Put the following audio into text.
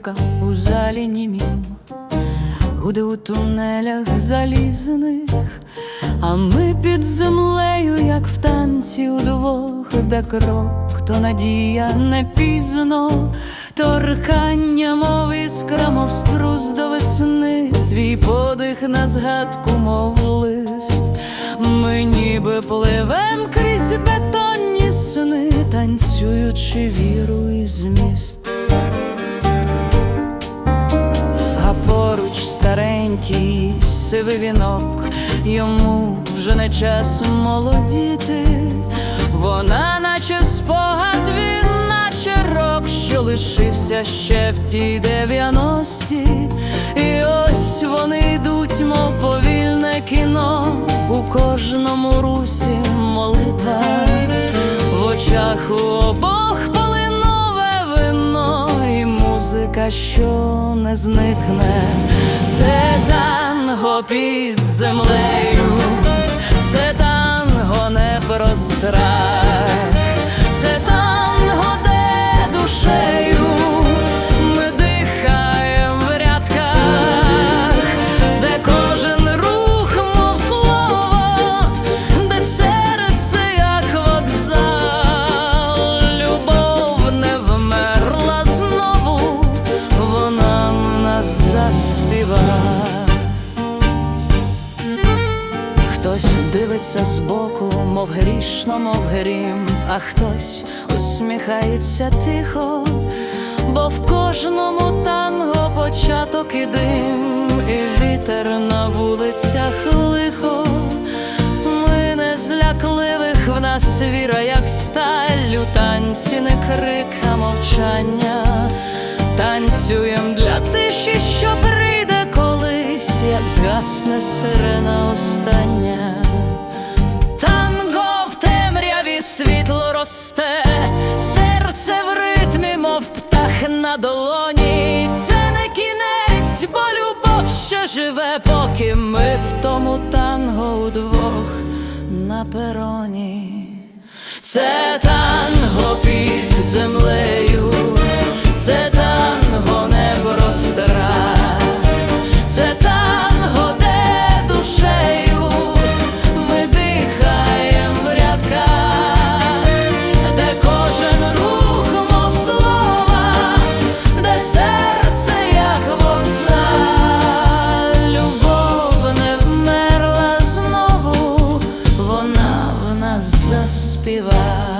музика у залі німім, гуде у тунелях залізних, а ми під землею, як в танці удвох, де крок, то надія не пізно, торкання, мов іскра, мов струс до весни, твій подих на згадку, мов лист. Ми ніби пливем крізь бетонні сни, танцюючи віру і зміст. Старенький сивий вінок, йому вже не час молодіти, вона, наче спогад, він, наче рок, що лишився ще в тій дев'яності, і ось вони йдуть, мов повільне кіно, у кожному русі молитва, в очах у обох музика, що не зникне, це танго під землею, дивиться збоку, мов грішно, мов грім, а хтось усміхається тихо, бо в кожному танго початок і дим, і вітер на вулицях лихо. Ми не злякливих, в нас віра, як сталь, у танці не крик, а мовчання. Танцюєм для тиші, що прийде колись, як згасне сирена остання. Росте, серце в ритмі, мов птах на долоні. Це не кінець, бо любов ще живе, поки ми в тому танго удвох на пероні. Це танго під землею, вмерла